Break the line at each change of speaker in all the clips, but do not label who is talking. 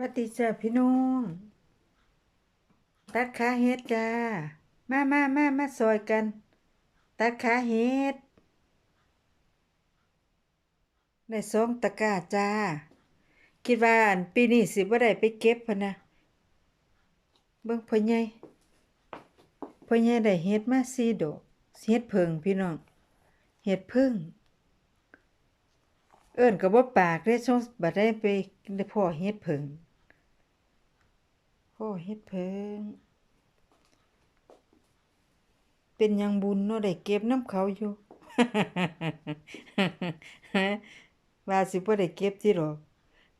วัดดีจ้าพี่น้องตัดขาเฮ็ดจ้า มามามามาซอยกัน ตัดขาเฮ็ดได้สองตะกร้าจ้า คิดว่าอันปีนี้สิบ่ได้ไปเก็บพะนะ เบิ่งพ่อใหญ่พ่อใหญ่ได้เฮ็ดมาสี่ดอกเฮ็ดเพิงพี่น้อง เฮ็ดเพิงเอิ้นก็บ่ปากเด้ช่วงบัดได้ไปได้พ่อเฮ็ดเพิง พ่อเฮ็ดเพิง เป็นยังบุญเนาะได้เก็บน้ำเขาอยู่ว่าสิบ่ได้เก็บติดอก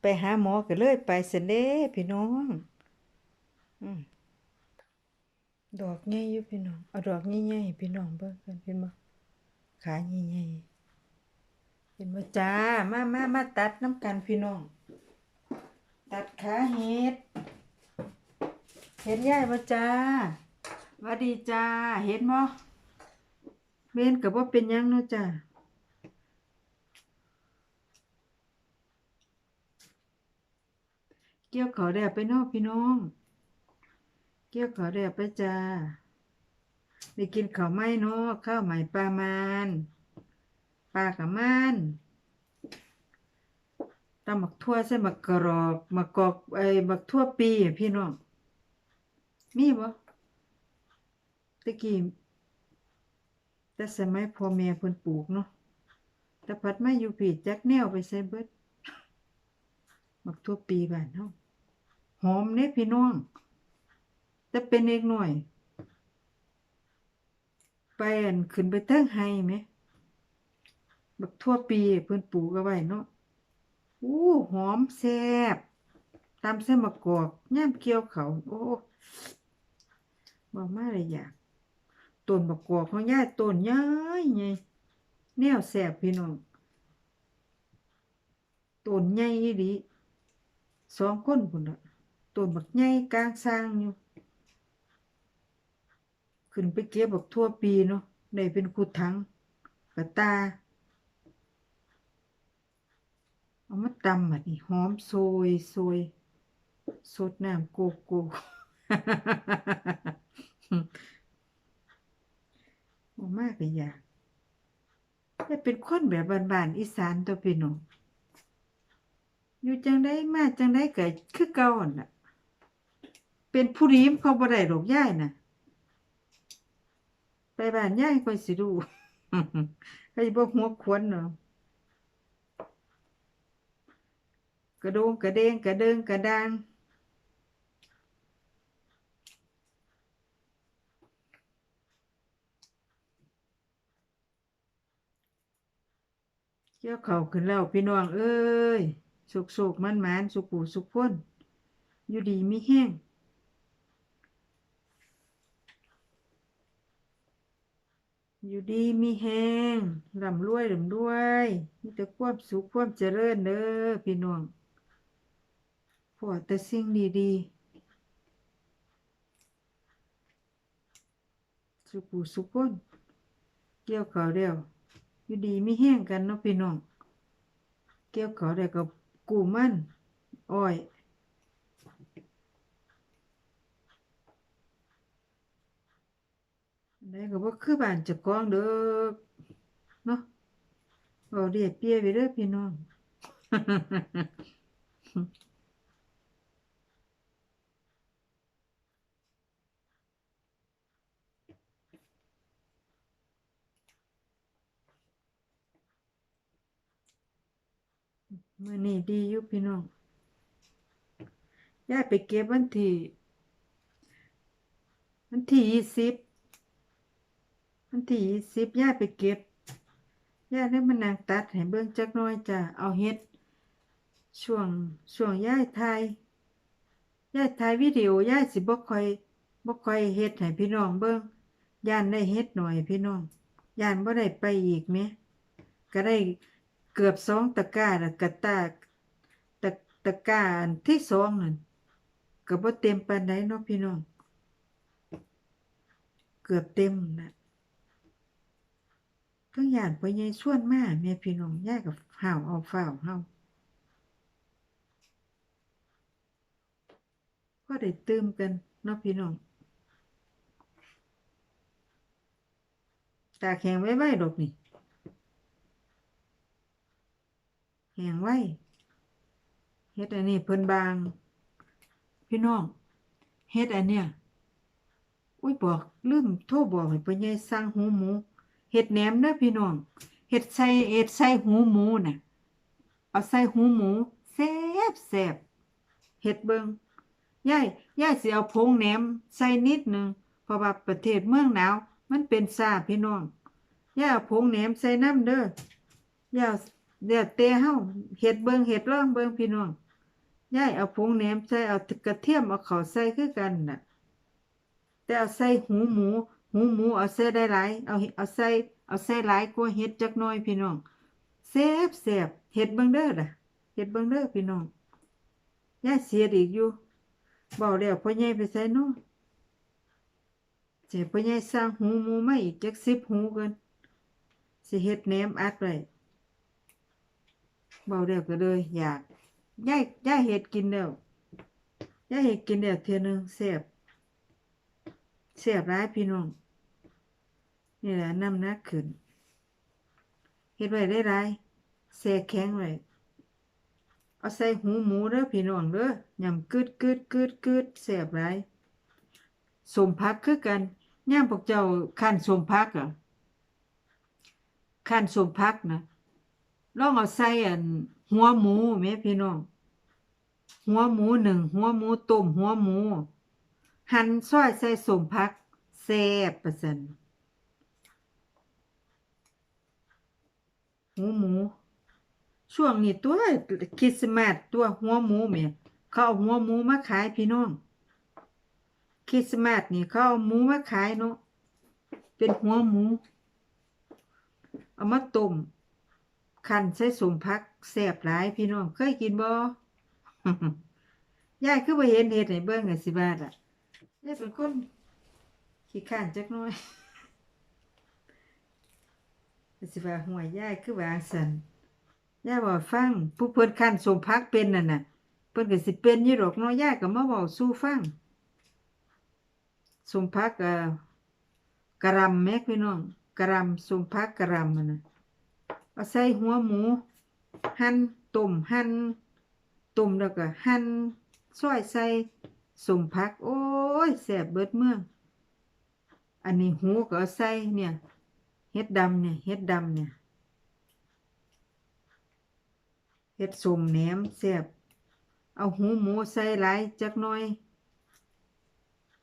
ไปหาหมอก็เลยไปซั่นเด้พี่น้องดอกใหญ่อยู่พี่น้อง เอาดอกใหญ่ๆพี่น้องเบิ่งกันเห็นบ่ขาใหญ่ๆเห็นบ่จ้า มามามาตัดน้ำกันพี่น้อง ตัดขาเฮ็ด เห็นยายบ่จ้าวัดดีจ้า เห็นบ่เมนก็บ่าเป็นยังเนาะจ้าเกี่ยวขาแดดไปนอกพี่น้อง เกี่ยวขาแดดไปจ้าได้กินข้าวไหม้เนาะข้าวใหม่ปลามันปลากับมันตำหมักทั่วใส่หมักกรอกหมักกอกไอหมักทั่วปีอพี่น้อง มีบ่ตะกี้แต่สมัยพ่อแม่เพิ่นปลูกเนาะแต่พัดมาอยู่พี่จักแนวไปใส่เบิดมักทั่วปีบ้านเฮาหอมเด้พี่น้อง แต่เป็นเด็กน้อยไปอันขึ้นไปเทิงไห้แหมบักทั่วปีเพิ่นปลูกเอาไว้เนาะอู้หอมแซ่บตามใส่มะกอกย่ามเกี่ยวเขาโอ้ บ่มาเลยอยากต้นบักกอกของยาต้นใหญ่ใหญ่แนวแซ่บพี่น้องต้นใหญ่อีสองคนพุ่นละต้นบักใหญ่กลางสร้างอยู่ ขึ้นไปเก็บบักทั่วปีเนาะได้เป็นขุดถังกระตาเอามาตำบัดนี้หอมโซยโซยสดน้ำโกโก้ บ่มากเลยอยาแต่เป็นคนแบบบ้านๆอีสานตัวพี่น้องอยู่จังได้มาจังได้เก็คือเก่าน่ะ เป็นผู้รีมเขาบ่ได้ดอกย่ายน่ะ ไปบ้านย่ายค่อยสิรู้ก็สิบ่หัวขวนเนาะกระโดงกระเด้งกระเดิงกระดาง กี่ยวเข้าขึ้นแล้วพี่น้องเอ้ยสุกๆมันๆสุกูสุกพ้น อยู่ดีมีแห้งอยู่ดีมีแห้งร่ำรวยร่ำรวยมีแต่ความสุขความเจริญเด้อพี่น้องพอแต่สิ่งดีๆสุขุสุขคนเกี่ยวเขาเดียว อยู่ดีไมีแห้งกันเนาะพี่น้อง เกี่ยวเขาวเดียวกับกูมันอ้อยได้ก็บ่คือบ้านจ้าของเด้อเนาะเอาเรียบเปียไปเด้อพี่น้อง มื้อนี้ดีอยู่พี่น้องย้ายไปเก็บวันที่วันที่ยี่สิบวันที่ยี่สิบย้ายไปเก็บย้ายได้มานั่งตัดให้เบิ่งจักน่อยจ้ะเอาเฮ็ด ช่วงช่วงย้ายถ่ายย้ายถ่ายวิดีโอย้ายสิบ่ค่อยบ่ค่อยเฮ็ดให้พี่น้องเบิ่งย่านได้เฮ็ดหน่อยพี่น้องย่านบ่ได้ไปอีกแหมก็ได้ เกือบสองตะกร้าแล้วก็ตาตะตะกร้าอันที่สองนั่นก็บ่เต็มปานใดเนาะพี่น้อง เกือบเต็มน่ะทั้งหย่านพ่อใหญ่ชวนมาแม่พี่น้องย้ายก็ห้าวเอาฟ้าวเฮาก็ได้ตื่มกันเนาะพี่น้องตาแข็งไว้ไว้ดอกนี่ แข็งไว้เฮ็ดอันนี้เพิ่นบาง พี่น้องเฮ็ดอันเนี้ยอุ้ยบอกลืมโทรบอกให้พ่อใหญ่สั่งหูหมูเฮ็ดแหนมเด้อพี่น้องเฮ็ดใส่เฮ็ดใส่หูหมูน่ะเอาใส่หูหมูแซ่บแซ่บเฮ็ดเบิ่งยายยายสิเอาผงแหนมใส่นิดหนึงเพราะว่าประเทศเมืองหนาวมันเป็นซาพี่น้องยายเอาผงแหนมใส่น้ำเด้อยาย เดี๋ยวเตะเฮาเฮ็ดเบิ่งเฮ็ดลองเบิ่งพี่น้องย่ายเอาผงแหนมใส่เอากระเทียมเอาเขาใส่คือกันน่ะ แต่เอาใส่หูหมู หูหมูเอาใส่ได้หลายเอาเอาใส่เอาใส่หลายกว่าเฮ็ดจักน่อยพี่น้องแซ่บแซ่บเฮ็ดเบิ่งเด้อล่ะเฮ็ดเบิ่งเด้อพี่น้องย่ายเสียดอีกอยู่เบาแล้วพ่อใหญ่ไปใส่น้อเสียพ่อใหญ่สร้างหูหมูไมาอีกจักสิบหูกันสิเฮ็ดแหนมอัดไว้ เบาแล้วก็เลย อยากยายยายเฮ็ดกินแล้วยายเฮ็ดกินแล้วเทื่อหนึงแซ่บเสียบร้ายพี่น้องนี่แหละน้ำหนักขึ้นเฮ็ดไว้ได้ไรแซ่แข็งไว้เอาใส่หูหมูเด้อพี่น้องเด้อยำกึดกึดกึดกึดแซ่บร้ายสมพักคือกันย่ามพวกเจ้าขั้นสมพักอะขั้นสมพักนะ ลองเอาใส่อัน หัวหมูแม่พี่น้อง หัวหมูหนึ่งหัวหมูต้มหัวหมู หั่นซอยใส่สมพักแซ่บประสันหูหมู ช่วงนี้ตัวคริสต์มาสตัวหัวหมูแหม่เขาเอาหัวหมูมาขายพี่น้องคริสต์มาสนี่เขาเอาหมูมาขายเนาะเป็นหัวหมู เอามาต้ม คันใส่สมพักแซ่บหลายพี่น้องเคยกินบ่ยายคือบ่เห็นเฮ็ดให้เบิ่งอะสิบาทอะยายเป็นคนขี้ข้านจักหน่อยสิว่าห่วยยายคือว่าซั่นยายบอกฟัง ผู้เพิ่นคันสมพักเป็นนั่นน่ะเพิ่นก็สิเป็นอยู่ดอกเนาะยายก็มาเว้าสู่ฟังสมพักเอ่อกะหล่ำแม่พี่น้องกะหล่ำสมพักกะหล่ำมันน่ะ เอาใส่หัวหมู หั่นต้มหั่นต้มแล้วก็หั่นซอยใส่สมพัก โอ้ยแสบเบิดเมืองอันนี้หูก็เอาใส่เนี่ยเฮ็ดดำเนี่ยเฮ็ดดำเนี่ยเฮ็ดสมแหนมแสบเอาหูหมูใส่หลายจักหน่อย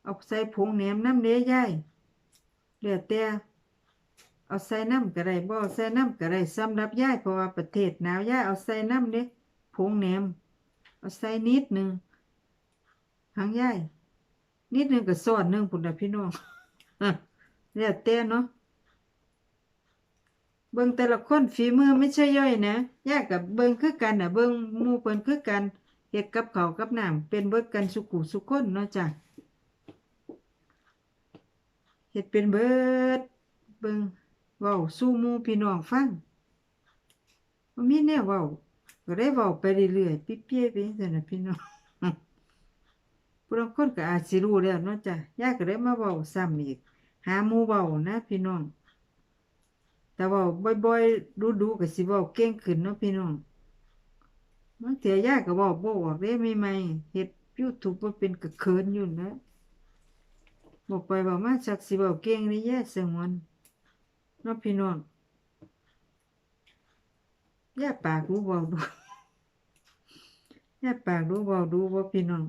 เอาใส่ผงแหนมน้ำเด้ยายเหลือแต่ เอาใส่น้ำก็ได้บ่เอาใส่น้ำก็ได้สำหรับย่ายเพราะว่าประเทศหนาวย่ายเอาใส่น้ำเด้ผงแหนม เอาใส่นิดหนึ่งหางย่ายนิดหนึ่งก็ซอดหนึ่งพุ่นน่ะพี่น้องแล้วแต่เนาะเบิ่งแต่ละคนฝีมือไม่ใช่ย่อยนะยากกับเบิ่งคือกันน่ะเบิ่งมูเพิ่นคือกันเฮ็ดกับเขากับหน้ำเป็นเบิดกันสุกุสุกคนเนาะจ้ะเฮ็ดเป็นเบิดเบิ่ง เว้าสู่หมู่พี่น้องฟังบ่มีแนวเว้าก็ได้เว้าไปเรื่อยๆปิ๊เปี้ยไปจังซั่นน่ะพี่น้องผู้ลางคนก็อาจสิรู้แล้วเนาะจ้ะยายก็เลยมาเว้าซ้ำอีก หาหมู่เว้านะพี่น้อง แต่เว้าบ่อยๆดูๆก็สิเว้าเก่งขึ้นเนาะพี่น้องบางเทื่อยายก็เว้าบ่ออกเด้ใหม่ๆเฮ็ด YouTube บ่เป็นก็เขินอยู่นะบอกไปบอกมาจักสิเว้าเก่งนี่ยายสงวน เนาะพี่น้องยาปากรู้เว้าดูยาปากรู้เว้าดูว่าพี่น้อง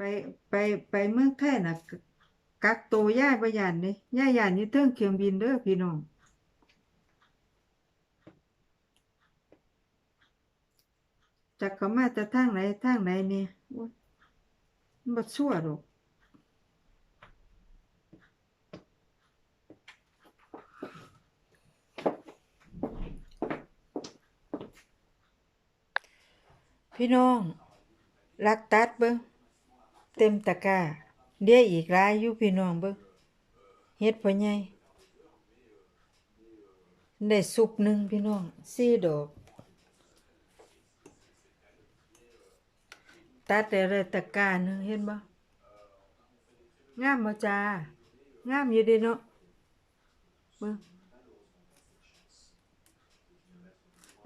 ไปไปไปเมืองไทยน่ะกักตัวย่ายบ่ย้านเด้ยายย้านอยู่เทิงเครื่องบินเด้อพี่น้องจักเขามาแต่ทางไหนทางไหนเนี่ยมันบ่ชั่วดอกพี่น้องลักตัดเบิ่ง เต็มตะกร้าเดี๋ยวอีกหลายอยู่พี่น้องเบิ่งเฮ็ดพ่อใหญ่ได้ซุปหนึ่งพี่น้องสี่ดอก ตัดแต่ละตะกร้าหนึ่งเห็นบ่งามบ่จ้างามอยู่เด้เนาะเบิ่ง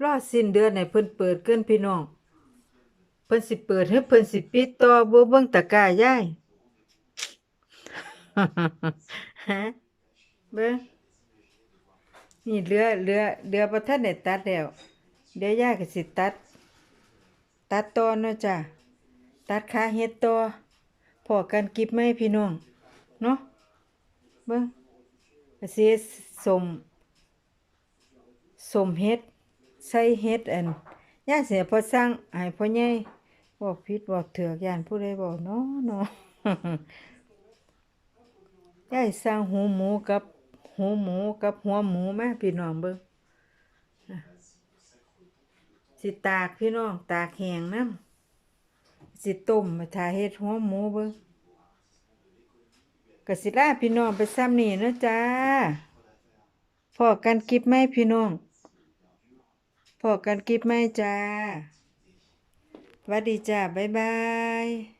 รอสิ้นเดือนให้เพิ่นเปิดเกินพี่น้อง เพิ่นสิเปิดให้เพิ่นสิปิดต่อบ่เบิ่งตะกร้ายายฮะเบิ่งนี่เหลือเหลือเหลือบ่ทันได้ตัดแล้วเดี๋ยวยายก็สิตัด ตัดต่อเนาะจ้ะตัดขาเฮ็ดต่อพอกันกิบไหมพี่น้องเนาะเบิ่งก็สิสมสมเฮ็ดใส่เฮ็ดอัน ย่าเสียพอสร้างให้พ่อใหญ่บอกผิดบอกเถือกย่านผู้ใดบอกเนาะเนาะยายสร้างหูหมูกับหูหมูกับหัวหมูมาพี่น้องเบิ่งสิตากพี่น้องตากแหงนำสิต้มมาทาเฮ็ดหัวหมูเบิ่งกสิลาพี่น้องไปซ้ำนี่นะจ้าพอกันกิบไหมพี่น้อง พอกันกิปไม่จ้าวัสดีจ้า บ๊ายบาย